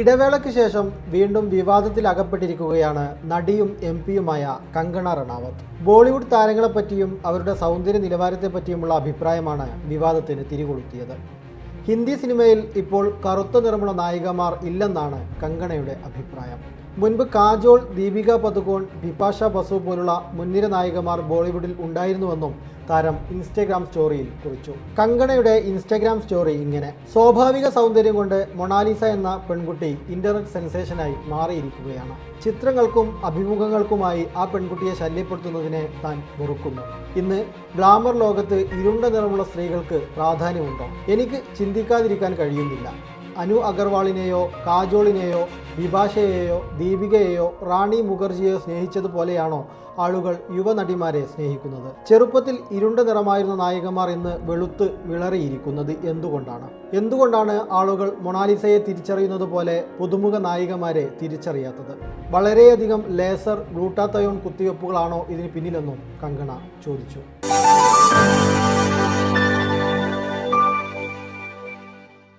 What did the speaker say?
ഇടവേളയ്ക്ക് ശേഷം വീണ്ടും വിവാദത്തിൽ അകപ്പെട്ടിരിക്കുകയാണ് നടിയും എം പിയുമായ കങ്കണ റണാവത്ത് ബോളിവുഡ് താരങ്ങളെപ്പറ്റിയും അവരുടെ സൗന്ദര്യ നിലവാരത്തെപ്പറ്റിയുമുള്ള അഭിപ്രായമാണ് വിവാദത്തിന് തിരികൊളുത്തിയത്. ഹിന്ദി സിനിമയിൽ ഇപ്പോൾ കറുത്ത നിറമുള്ള നായികമാർ ഇല്ലെന്നാണ് കങ്കണയുടെ അഭിപ്രായം. മുൻപ് കാജോൾ ദീപിക പതുകോൺ ബിപാഷ ബസു പോലുള്ള മുൻനിര നായികമാർ ബോളിവുഡിൽ ഉണ്ടായിരുന്നുവെന്നും താരം ഇൻസ്റ്റഗ്രാം സ്റ്റോറിയിൽ കുറിച്ചു. കങ്കണയുടെ ഇൻസ്റ്റഗ്രാം സ്റ്റോറി ഇങ്ങനെ. സ്വാഭാവിക സൗന്ദര്യം കൊണ്ട് മൊണാലിസ എന്ന പെൺകുട്ടി ഇന്റർനെറ്റ് സെൻസേഷനായി മാറിയിരിക്കുകയാണ്. ചിത്രങ്ങൾക്കും അഭിമുഖങ്ങൾക്കുമായി ആ പെൺകുട്ടിയെ ശല്യപ്പെടുത്തുന്നതിനെ താൻ വെറുക്കുന്നു. ഇന്ന് ഗ്ലാമർ ലോകത്ത് ഇരുണ്ട നിറമുള്ള സ്ത്രീകൾക്ക് പ്രാധാന്യമുണ്ടോ? എനിക്ക് ചിന്തിക്കാതിരിക്കാൻ കഴിയുന്നില്ല. അനു അഗർവാളിനെയോ കാജോളിനെയോ വിഭാഷയെയോ ദീപികയെയോ റാണി മുഖർജിയെയോ സ്നേഹിച്ചതുപോലെയാണോ ആളുകൾ യുവനടിമാരെ സ്നേഹിക്കുന്നത്? ചെറുപ്പത്തിൽ ഇരുണ്ട നിറമായിരുന്ന നായകന്മാർ ഇന്ന് വെളുത്ത് വിളറിയിരിക്കുന്നത് എന്തുകൊണ്ടാണ്? എന്തുകൊണ്ടാണ് ആളുകൾ മൊണാലിസയെ തിരിച്ചറിയുന്നത് പോലെ പുതുമുഖ നായികമാരെ തിരിച്ചറിയാത്തത്? വളരെയധികം ലേസർ ഗ്ലൂട്ടാത്തയോൺ കുത്തിവെപ്പുകളാണോ ഇതിന് പിന്നിലെന്നും കങ്കണ ചോദിച്ചു.